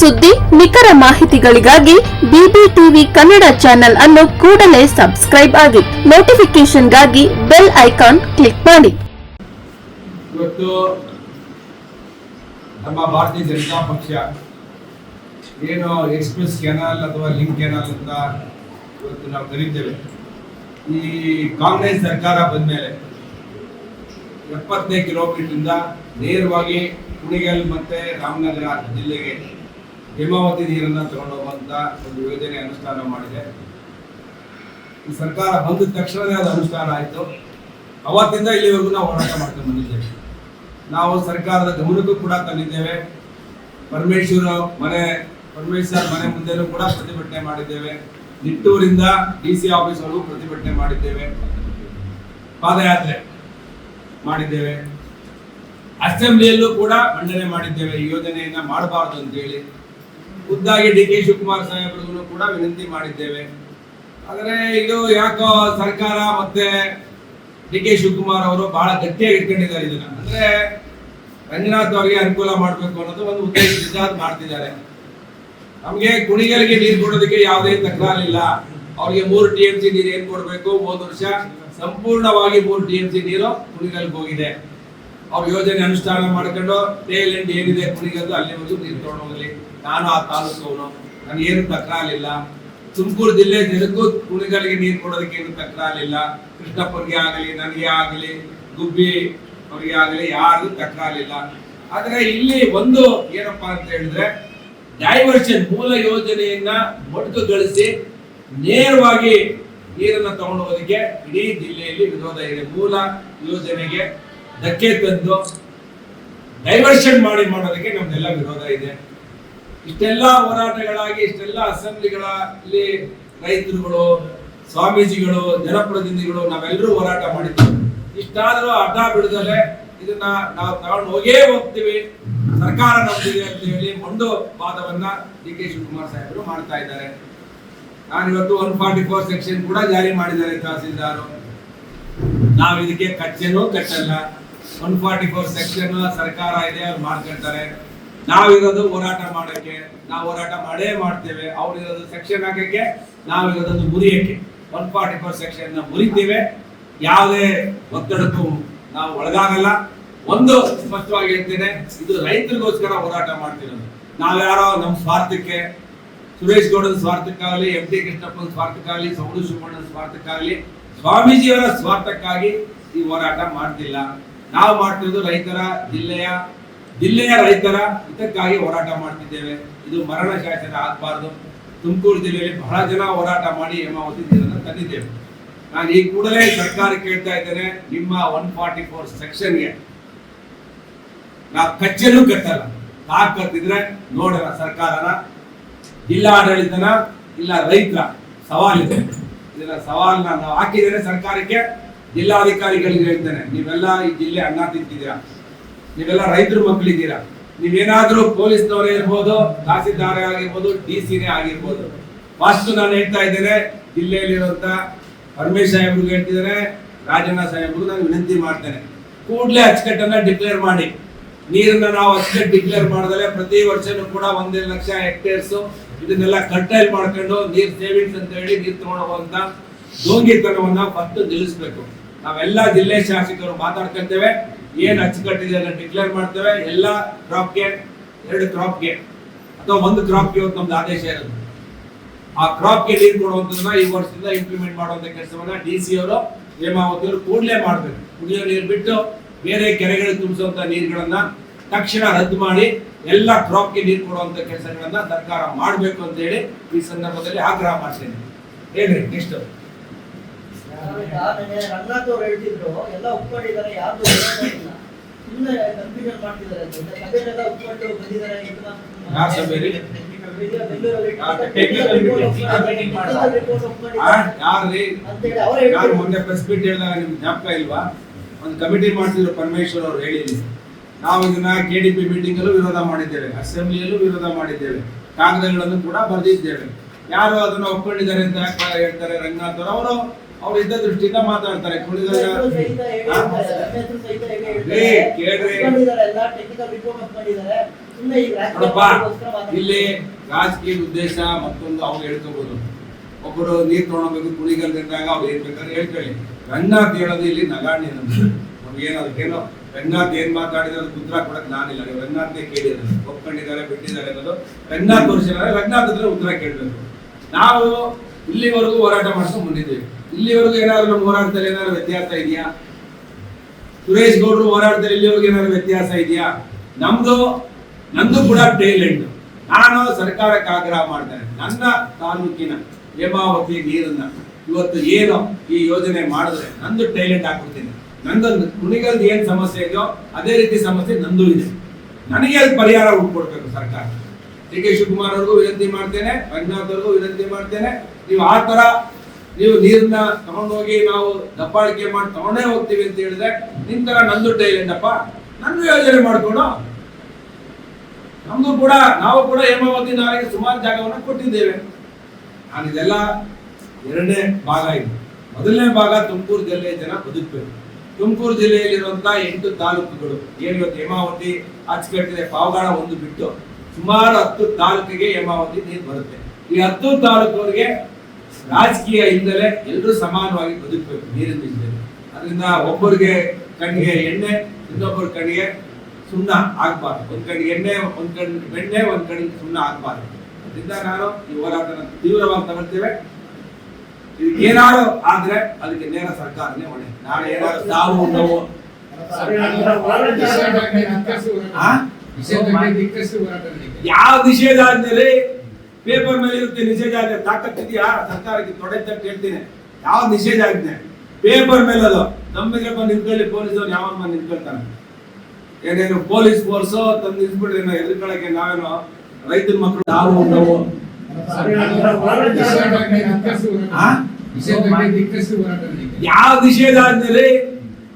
ಸುದ್ದಿ, ನಿಖರ ಮಾಹಿತಿಗಳಿಗಾಗಿ ಬಿಬಿಟಿವಿ ಕನ್ನಡ ಚಾನೆಲ್ ಅನ್ನು ಕೂಡಲೇ ಸಬ್ಸ್ಕ್ರೈಬ್ ಆಗಿ ನೋಟಿಫಿಕೇಶನ್ಗಾಗಿ ಬೆಲ್ ಐಕಾನ್ ಕ್ಲಿಕ್ ಮಾಡಿ. ಇವತ್ತು ನಮ್ಮ ಭಾರತೀಯ ಜನತಾ ಪಕ್ಷ ಏನು ಎಕ್ಸ್ಪ್ರೆಸ್ ಕೆನಾಲ್ ಅಥವಾ ಲಿಂಕ್ ಕೆನಾಲ್ ಅಂತ ಇವತ್ತು ನಾವು ಕರೀತೇವೆ. ಈ ಕಾಂಗ್ರೆಸ್ ಸರ್ಕಾರ ಬಂದ್ಮೇಲೆ ಎಪ್ಪತ್ತನೇ ಕಿಲೋಮೀಟರ್ ನೇರವಾಗಿ ಕುಣಿಗಲ್ ಮತ್ತೆ ರಾಮನಗರ ಜಿಲ್ಲೆಗೆ ಹೇಮಾವತಿ ನೀರನ್ನು ತಗೊಂಡೋಗುವಂತ ಒಂದು ಯೋಜನೆ ಅನುಷ್ಠಾನ ಮಾಡಿದೆ. ಈ ಸರ್ಕಾರ ಬಂದ ತಕ್ಷಣವೇ ಅದು ಅನುಷ್ಠಾನ ಆಯಿತು. ಅವತ್ತಿಂದ ಇಲ್ಲಿವರೆಗೂ ನಾವು ಹೋರಾಟ ಮಾಡ್ಕೊಂಡು ಬಂದಿದ್ದೇವೆ. ನಾವು ಸರ್ಕಾರದ ಗಮನಕ್ಕೂ ಕೂಡ ತಂದಿದ್ದೇವೆ. ಪರಮೇಶ್ವರ ಮನೆ, ಪರಮೇಶ್ವರ್ ಮನೆ ಮುಂದೆನೂ ಕೂಡ ಪ್ರತಿಭಟನೆ ಮಾಡಿದ್ದೇವೆ. ನಿಟ್ಟೂರಿಂದ ಡಿ ಸಿ ಆಫೀಸ್ ವರೆಗೂ ಪ್ರತಿಭಟನೆ ಮಾಡಿದ್ದೇವೆ. ಪಾದಯಾತ್ರೆ ಮಾಡಿದ್ದೇವೆ. ಅಸೆಂಬ್ಲಿಯಲ್ಲೂ ಕೂಡ ಮಂಡನೆ ಮಾಡಿದ್ದೇವೆ. ಈ ಯೋಜನೆಯನ್ನ ಮಾಡಬಾರದು ಅಂತೇಳಿ. ಖುದ್ದಾಗಿ ಡಿ ಕೆ ಶಿವಕುಮಾರ್ ಸಾಹೇಬ್ರಿಗೂ ಕೂಡ ವಿನಂತಿ ಮಾಡಿದ್ದೇವೆ. ಆದರೆ ಇದು ಯಾಕೋ ಸರ್ಕಾರ ಮತ್ತೆ ಡಿ ಕೆ ಶಿವಕುಮಾರ್ ಅವರು ಬಹಳ ಗಟ್ಟಿಯಾಗಿ ಇಟ್ಕೊಂಡಿದ್ದಾರೆ ಇದನ್ನ. ಅಂದ್ರೆ ರಂಗನಾಥ್ ಅವರಿಗೆ ಅನುಕೂಲ ಮಾಡಬೇಕು ಅನ್ನೋದು ಒಂದು ಉದ್ದೇಶದಿಂದ ಅದು ಮಾಡ್ತಿದ್ದಾರೆ. ನಮಗೆ ಕುಣಿಗಲ್ಗೆ ನೀರು ಕೊಡೋದಕ್ಕೆ ಯಾವುದೇ ತಕರಾರಿಲ್ಲ. ಅವ್ರಿಗೆ ಮೂರು ಟಿ ಎಂ ಸಿ ನೀರು ಏನ್ ಕೊಡಬೇಕು? ಹೋದ ವರ್ಷ ಸಂಪೂರ್ಣವಾಗಿ ಮೂರು ಟಿ ಎಂ ಸಿ ನೀರು ಕುಣಿಗಲ್ಗೆ ಹೋಗಿದೆ. ಅವ್ರ ಯೋಜನೆ ಅನುಷ್ಠಾನ ಮಾಡ್ಕೊಂಡು ಟೇಲ್ ಎಂಡ್ ಏನಿದೆ ಅಲ್ಲಿ ಅಲ್ಲಿವರೆಗೂ ನೀರು ತಗೊಂಡು ಹೋಗ್ಲಿ. ನಾನು ಆ ತಾಲೂಕವನು. ನನಗೇನು ತಕರಾರಿಲ್ಲ ತುಮಕೂರು ಜಿಲ್ಲೆ ಜನಕ್ಕೂ ಕುಣಿಗಳಿಗೆ ನೀರು ಕೊಡೋದಕ್ಕೆ ಏನು ತಕರಾರಿಲ್ಲ ಕೃಷ್ಣಪ್ಪನಿಗೆ ಆಗಲಿ, ನನಗೆ ಆಗಲಿ, ಗುಬ್ಬಿ ಅವರಿಗೆ ಆಗಲಿ ಯಾರಿಗೂ ತಕರಾರಿಲ್ಲ ಆದರೆ ಇಲ್ಲಿ ಒಂದು ಏನಪ್ಪಾ ಅಂತ ಹೇಳಿದ್ರೆ, ಡೈವರ್ಷನ್ ಮೂಲ ಯೋಜನೆಯನ್ನ ಮೊಟಕುಗೊಳಿಸಿ ನೇರವಾಗಿ ನೀರನ್ನ ತಗೊಂಡು ಇಡೀ ಜಿಲ್ಲೆಯಲ್ಲಿ ವಿರೋಧ ಇದೆ. ಮೂಲ ಯೋಜನೆಗೆ ಧಕ್ಕೆ ತಂದು ಡೈವರ್ಷನ್ ಮಾಡಿ ಮಾಡೋದಕ್ಕೆ ನಮ್ದೆಲ್ಲ ವಿರೋಧ ಇದೆ. ಇಷ್ಟೆಲ್ಲ ಹೋರಾಟಗಳಾಗಿ, ಇಷ್ಟೆಲ್ಲ ಅಸೆಂಬ್ಲಿಗಳಲ್ಲಿ ರೈತರುಗಳು, ಸ್ವಾಮೀಜಿಗಳು, ಜನಪ್ರತಿನಿಧಿಗಳು ನಾವೆಲ್ಲರೂ ಹೋರಾಟ ಮಾಡಿದ್ದೀವಿ ಇಷ್ಟಾದರೂ ಅಡ್ಡ ಬಿಡದಲೆ ಇದನ್ನ ನಾವು ತಗೊಂಡು ಹೋಗೇ ಹೋಗ್ತೀವಿ. ಸರ್ಕಾರ ನಂಬಿದೆ ಅಂತ ಹೇಳಿ ಮೊಂಡು ವಾದವನ್ನ ಡಿ ಕೆ ಶಿವಕುಮಾರ್ ಸಾಹೇಬರು ಮಾಡ್ತಾ ಇದ್ದಾರೆ. ನಾನು ಇವತ್ತು ಒನ್ ಫಾರ್ಟಿ ಫೋರ್ ಸೆಕ್ಷನ್ ಕೂಡ ಜಾರಿ ಮಾಡಿದ್ದಾರೆ ತಹಸೀಲ್ದಾರು. ನಾವು ಇದಕ್ಕೆ ಕಚ್ಚೆನೂ ಕಟ್ಟಲ್ಲ. ಒನ್ ಫಾರ್ಟಿ ಫೋರ್ ಸೆಕ್ಷನ್ ಸರ್ಕಾರ ಇದೆ, ಅವ್ರು ಮಾಡ್ಕೊಳ್ತಾರೆ. ನಾವಿರೋದು ಹೋರಾಟ ಮಾಡೋಕ್ಕೆ ನಾವು ಹೋರಾಟ ಮಾಡೇ ಮಾಡ್ತೇವೆ. ಅವ್ರಿರೋದು ಸೆಕ್ಷನ್ ಹಾಕಕ್ಕೆ ನಾವಿರೋದನ್ನು ಮುರಿಯಕ್ಕೆ. ಒನ್ ಫಾರ್ಟಿ ಫೋರ್ ಸೆಕ್ಷನ್ನ ಮುರಿತೇವೆ. ಯಾವುದೇ ಒತ್ತಡಕ್ಕೂ ನಾವು ಒಳಗಾಗಲ್ಲ. ಒಂದು ಸ್ಪಷ್ಟವಾಗಿ ಹೇಳ್ತೇನೆ, ಇದು ರೈತರಿಗೋಸ್ಕರ ಹೋರಾಟ ಮಾಡ್ತಿರೋದು. ನಾವ್ಯಾರೋ ನಮ್ಮ ಸ್ವಾರ್ಥಕ್ಕೆ, ಸುರೇಶ್ ಗೌಡನ ಸ್ವಾರ್ಥಕ್ಕಾಗಲಿ, ಎಂ ಟಿ ಕೃಷ್ಣಪ್ಪನ ಸ್ವಾರ್ಥಕ್ಕಾಗಲಿ ಸೌಡು ಶಿವಣ್ಣನ ಸ್ವಾರ್ಥಕ್ಕಾಗಲಿ, ಸ್ವಾಮೀಜಿಯವರ ಸ್ವಾರ್ಥಕ್ಕಾಗಿ ಈ ಹೋರಾಟ ಮಾಡ್ತಿಲ್ಲ. ನಾವು ಮಾಡ್ತಿರೋದು ರೈತರ ಜಿಲ್ಲೆಯ ಜಿಲ್ಲೆಯ ರೈತರ ಹಿತಕ್ಕಾಗಿ ಹೋರಾಟ ಮಾಡ್ತಿದ್ದೇವೆ. ಇದು ಮರಣ ಶಾಸನ ಆಗಬಾರ್ದು. ತುಮಕೂರು ಜಿಲ್ಲೆಯಲ್ಲಿ ಬಹಳ ಜನ ಹೋರಾಟ ಮಾಡಿ ಹೇಮಾವತಿ ನೀರನ್ನು ತಂದಿದ್ದೇವೆ. ನಾನು ಈ ಕೂಡಲೇ ಸರ್ಕಾರ ಕೇಳ್ತಾ ಇದ್ದೇನೆ, ನಿಮ್ಮ ಒನ್ ಫಾರ್ಟಿ ಫೋರ್ ಸೆಕ್ಷನ್ಗೆ ನಾವು ಕಚ್ಚೆನೂ ಕಟ್ಟಲ್ಲ ತಾಕತ್ತಿದ್ರೆ ನೋಡೋಣ ಸರ್ಕಾರನ. ಜಿಲ್ಲಾಡಳಿತನ ಇಲ್ಲ ರೈತರ ಸವಾಲಿದೆ. ಇದನ್ನ ಸವಾಲ್ ನಾವು ಹಾಕಿದ್ದೇನೆ ಸರ್ಕಾರಕ್ಕೆ. ಜಿಲ್ಲಾಧಿಕಾರಿಗಳಿಗೆ ಹೇಳ್ತೇನೆ ನೀವೆಲ್ಲ ಈ ಜಿಲ್ಲೆ ಅನ್ನ ತಿಂತಿದ್ದೀರಾ? ನೀವೆಲ್ಲ ರೈತರ ಮಕ್ಕಳಿದ್ದೀರಾ ನೀವೇನಾದ್ರೂ ಪೊಲೀಸ್ನವರೇ ಇರ್ಬೋದು, ತಹಸೀಲ್ದಾರ ಆಗಿರ್ಬೋದು ಡಿ ಸಿನೇ ಆಗಿರ್ಬೋದು. ಫಸ್ಟ್ ನಾನು ಹೇಳ್ತಾ ಇದ್ದೇನೆ, ಜಿಲ್ಲೆಯಲ್ಲಿರುವಂತ ಪರಮೇಶ್ ಸಾಹೇಬ್ರಿಗೆ ಹೇಳ್ತಿದ್ದಾರೆ ರಾಜಣ್ಣ ಸಾಹೇಬ್ರಿಗೆ ನಾನು ವಿನಂತಿ ಮಾಡ್ತೇನೆ. ಕೂಡಲೇ ಅಚ್ಚುಕಟ್ಟನ್ನ ಡಿಕ್ಲೇರ್ ಮಾಡಿ. ನೀರನ್ನ ನಾವು ಅಚ್ಚುಕಟ್ಟು ಡಿಕ್ಲೇರ್ ಮಾಡಿದ್ರೆ ಪ್ರತಿ ವರ್ಷನೂ ಕೂಡ ಒಂದೇ ಲಕ್ಷ ಹೆಕ್ಟೇರ್ಸ್ ಇದನ್ನೆಲ್ಲ ಕಂಟ್ರೈಲ್ ಮಾಡ್ಕೊಂಡು ನೀರ್ ಸೇವಿಂಗ್ಸ್ ಅಂತ ಹೇಳಿ ನೀರ್ ತಗೊಂಡೋಗುವಂತ ಡೋಂಗಿತನವನ್ನ ಫಸ್ಟ್ ನಿಲ್ಲಿಸ್ಬೇಕು. ನಾವೆಲ್ಲ ಜಿಲ್ಲೆ ಶಾಸಕರು ಮಾತಾಡ್ಕೊಳ್ತೇವೆ. ಏನ್ ಅಚ್ಚುಕಟ್ಟಿದೆ ಅದನ್ನ ಡಿಕ್ಲೇರ್ ಮಾಡ್ತೇವೆ. ಎಲ್ಲ ಕ್ರಾಪ್ಗೆ ಎರಡು ಕ್ರಾಪ್ಗೆ ಅಥವಾ ಒಂದು ಕ್ರಾಪ್ಗೆ ಇವತ್ತು ನಮ್ದು ಆದೇಶ ಇರೋದು. ಆ ಕ್ರಾಪ್ಗೆ ನೀರು ಕೊಡುವಂತದನ್ನ ಈ ವರ್ಷದಿಂದ ಇಂಪ್ಲಿಮೆಂಟ್ ಮಾಡುವಂತ ಕೆಲಸವನ್ನ ಡಿ ಸಿ ಅವರು, ಹೇಮಾವತಿ ಅವರು ಕೂಡಲೇ ಮಾಡಬೇಕು. ಕುಡಿಯೋ ನೀರು ಬಿಟ್ಟು ಬೇರೆ ಕೆರೆಗಳಿಗೆ ತುಂಬಿಸುವಂತ ನೀರುಗಳನ್ನ ತಕ್ಷಣ ರದ್ದು ಮಾಡಿ ಎಲ್ಲ ಕ್ರಾಪ್ಗೆ ನೀರು ಕೊಡುವಂತ ಕೆಲಸಗಳನ್ನ ಸರ್ಕಾರ ಮಾಡಬೇಕು ಅಂತ ಹೇಳಿ ಈ ಸಂದರ್ಭದಲ್ಲಿ ಆಗ್ರಹ ಮಾಡ್ತೇನೆ. ಹೇಳ್ರಿ ನೆಕ್ಸ್ಟ್ ಜ್ಞಾಪಕ ಇಲ್ವಾ? ಒಂದು ಕಮಿಟಿ ಮಾಡ್ತಿದ್ರು ಪರಮೇಶ್ವರ್ ಅವ್ರು ಹೇಳಿದ್ರು ನಾವು ಇದನ್ನ ಕೆ ಡಿ ಪಿ ಮೀಟಿಂಗ್ ಅಲ್ಲೂ ವಿರೋಧ ಮಾಡಿದ್ದೇವೆ. ಅಸೆಂಬ್ಲಿಯಲ್ಲೂ ವಿರೋಧ ಮಾಡಿದ್ದೇವೆ. ಕಾಗದಗಳನ್ನು ಕೂಡ ಬರೆದಿದ್ದೇವೆ. ಯಾರು ಅದನ್ನ ಒಪ್ಕೊಂಡಿದ್ದಾರೆ ಅಂತ ಹೇಳ್ತಾರೆ ರಂಗನಾಥ್ ಅವರು ಅವ್ರ ಇದ್ದ ದೃಷ್ಟಿಯಿಂದ ಮಾತಾಡ್ತಾರೆ. ಇಲ್ಲಿ ರಾಜಕೀಯ ಉದ್ದೇಶ ಮತ್ತೊಂದು ಅವ್ರು ಹೇಳ್ಕೋಬಹುದು ಒಬ್ಬರು ನೀರ್ ತಗೊಂಡೋಗ್ಬೇಕು ಕುಣಿಗಲ್ದಾಗ ಅವ್ರು ಏನ್ ಬೇಕಾದ್ರೆ ಹೇಳ್ಕೊಳ್ಳಿ. ರಂಗನಾಥ್ ಹೇಳೋದು ಇಲ್ಲಿ ನಗಾಣಿ ನಮ್ಗೆ ಏನೋ ಅದಕ್ಕೇನೋ ರಂಗನಾಥ್ ಏನ್ ಮಾತಾಡಿದ್ರೆ ಅದಕ್ಕೆ ಉತ್ತರ ಕೊಡಕ್ ನಾನಿಲ್ಲ. ನೀವು ರಂಗನಾಥ್ನೇ ಕೇಳಿದ್ರು ಒಪ್ಕೊಂಡಿದ್ದಾರೆ ಬಿಟ್ಟಿದ್ದಾರೆ ಅನ್ನೋದು. ರಂಗನಾಥ್ ತೋರಿಸಿದ್ದಾರೆ ರಂಗನಾಥ್ ಹತ್ರ ಉತ್ತರ ಕೇಳಬೇಕು. ನಾವು ಇಲ್ಲಿವರೆಗೂ ಹೋರಾಟ ಮಾಡ್ಕೊಂಡು ಬಂದಿದ್ದೀವಿ. ಇಲ್ಲಿವರೆಗೂ ಏನಾದ್ರು ನಮ್ಮ ಹೋರಾಟದಲ್ಲಿ ಏನಾದ್ರು ವ್ಯತ್ಯಾಸ ಇದೆಯಾ? ಸುರೇಶ್ ಗೌಡ್ರು ಹೋರಾಟದಲ್ಲಿ ಇಲ್ಲಿವರೆಗೂ ಏನಾದ್ರು ವ್ಯತ್ಯಾಸ ಇದೆಯಾ? ನಮ್ದು, ನಂದು ಕೂಡ ಟೈಲೆಂಟ್ ನಾನು ಸರ್ಕಾರಕ್ಕೆ ಆಗ್ರಹ ಮಾಡ್ತೇನೆ. ನನ್ನ ತಾಲೂಕಿನ ಹೇಮಾವತಿ ನೀರನ್ನ ಇವತ್ತು ಏನು ಈ ಯೋಜನೆ ಮಾಡಿದ್ರೆ ನಂದು ಟೈಲೆಂಟ್ ಹಾಕ್ಬಿಡ್ತೀನಿ. ನಂದೊಂದು ಕುಣಿಗಲ್ದು ಏನ್ ಸಮಸ್ಯೆ ಇದೆಯೋ ಅದೇ ರೀತಿ ಸಮಸ್ಯೆ ನಂದು ಇದೆ. ನನಗೆ ಅದು ಪರಿಹಾರ ಹುಡ್ಕೊಡ್ಬೇಕು ಸರ್ಕಾರ. ಡಿ ಕೆ ಶಿವಕುಮಾರ್ ಅವ್ರಿಗೂ ವಿನಂತಿ ಮಾಡ್ತೇನೆ ರಂಗನಾಥ್ ಅವ್ರಿಗೂ ವಿನಂತಿ ಮಾಡ್ತೇನೆ. ನೀವು ಆ ತರ ನೀವು ನೀರನ್ನ ತಗೊಂಡೋಗಿ ನಾವು ದಬ್ಬಾಳಿಕೆ ಮಾಡಿ ತಗೊಂಡೇ ಹೋಗ್ತೀವಿ ಅಂತ ಹೇಳಿದ್ರೆ ನಿನ್ ತರ ನಂದು ಟೈಲೆಂಟ್ ಅಪ್ಪ ನನ್ನ ಯೋಜನೆ ಮಾಡ್ಕೊಂಡು. ನಮ್ದು ಕೂಡ, ನಾವು ಕೂಡ ಹೇಮಾವತಿ ನಾಳೆಗೆ ಸುಮಾರು ಜಾಗವನ್ನು ಕೊಟ್ಟಿದ್ದೇವೆ. ನಾನು ಇದೆಲ್ಲ ಎರಡನೇ ಭಾಗ ಇದೆ. ಮೊದಲನೇ ಭಾಗ ತುಮಕೂರು ಜಿಲ್ಲೆಯ ಜನ ಬದುಕಬೇಕು. ತುಮಕೂರು ಜಿಲ್ಲೆಯಲ್ಲಿರುವಂತಹ ಎಂಟು ತಾಲೂಕುಗಳು. ಏನು ಹೇಮಾವತಿ ಅಚ್ಚುಕಟ್ಟಿದೆ ಪಾವಗಾಡ ಒಂದು ಬಿಟ್ಟು ಸುಮಾರು ಹತ್ತು ತಾಲೂಕಿಗೆ ಹೇಮಾವತಿ ನೀರು ಬರುತ್ತೆ. ಈ ಹತ್ತು ತಾಲೂಕುವರಿಗೆ ರಾಜಕೀಯ ಹಿಂದಲೇ ಎಲ್ಲರೂ ಸಮಾನವಾಗಿ ಬದುಕಬೇಕು ನೀರಿನ ಹಿಂದೆ. ಅದರಿಂದ ಒಬ್ಬರಿಗೆ ಕಣ್ಣಿಗೆ ಎಣ್ಣೆ ಇನ್ನೊಬ್ಬರ ಕಣ್ಣಿಗೆ ಸುಣ್ಣ ಆಗಬಾರ್ದು. ಒಂದ್ ಕಣ್ಣಿಗೆ ಎಣ್ಣೆ ಒಂದ್ ಕಣ್ ಬೆಣ್ಣೆ ಒಂದ್ ಕಣ್ಣಿಗೆ ಸುಣ್ಣ ಆಗ್ಬಾರ್ದು. ಅದರಿಂದ ನಾನು ಈ ಹೋರಾಟನ ತೀವ್ರವಾಗಿ ತಗೊಳ್ತೇವೆ. ಇದಕ್ಕೆ ಏನಾದ್ರು ಆದ್ರೆ ಅದಕ್ಕೆ ನೇರ ಸರ್ಕಾರನೇ ಹೊಣೆ ನಾಳೆ ಏನಾದ್ರು ಸಾವು ನೋವು? ಯಾವ ವಿಷಯದ ಆದ್ಮೇಲೆ ಪೇಪರ್ ಮೇಲೆ ಇರುತ್ತೆ ನಿಷೇಧ ಆಗಿದೆ ತಾಕತ್ತಿದೆಯಾ ಸರ್ಕಾರಕ್ಕೆ ತೊಡೆ ಕೇಳ್ತೀನಿ ಹೇಳ್ತೀನಿ. ಯಾವ ನಿಷೇಧ ಆಗಿದೆ ಪೇಪರ್ ಮೇಲೆ ಅದು ಮೇಲೆ ಬಂದು ನಿಂತ್ಕೊಳ್ಳಿ ಪೊಲೀಸವ್ರು ಯಾವ ಬಂದು ನಿಂತ್ಕೊಳ್ತಾನೆ ಏನೇನು ಪೊಲೀಸ್ ಫೋರ್ಸ್ ತಂದು ನಿಲ್ಸ್ಬಿಟ್ರೆ ಎದುರುಗಳಿಗೆ ನಾವೇನು ರೈತರ ಮಕ್ಕಳು ನಾವು ನಾವು ಆ? ಯಾವ ನಿಷೇಧ ಆದ್ಮೇಲೆ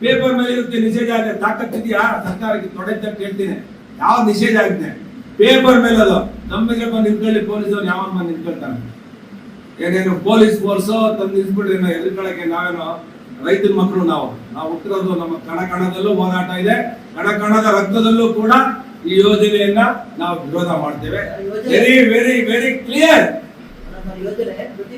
ಪೇಪರ್ ಮೇಲೆ ಇರುತ್ತೆ ನಿಷೇಧ ಆಗಿದೆ ತಾಕತ್ತಿದೆಯಾ ಸರ್ಕಾರಕ್ಕೆ ತೊಡೆ ಕೇಳ್ತೀನಿ ಹೇಳ್ತೀನಿ. ಯಾವ ನಿಷೇಧ ಆಗಿದೆ ಪೇಪರ್ ಮೇಲೆ ಅದು ನಮ್ಮಿಗೆ ಬಂದು ನಿಂತ್ಕೊಳ್ಳಿ ಪೊಲೀಸವ್ರು ಯಾವ ಬಂದು ನಿಂತ್ಕೊಳ್ತಾನೆ ಏನೇನು ಪೊಲೀಸ್ ಫೋರ್ಸ್ ತಂದು ನಿಲ್ಸ್ಬಿಡ್ರಿ ನಾವು ಎದುರ್ಕೊಳಕ್ಕೆ ನಾವೇನು ರೈತರ ಮಕ್ಕಳು ನಾವು. ನಾವು ಹುಟ್ಟಿರೋದು ನಮ್ಮ ಕಣ ಕಣದಲ್ಲೂ ಹೋರಾಟ ಇದೆ. ಕಣ ಕಣದ ರಕ್ತದಲ್ಲೂ ಕೂಡ ಈ ಯೋಜನೆಯನ್ನ ನಾವು ವಿರೋಧ ಮಾಡ್ತೇವೆ. Very very very clear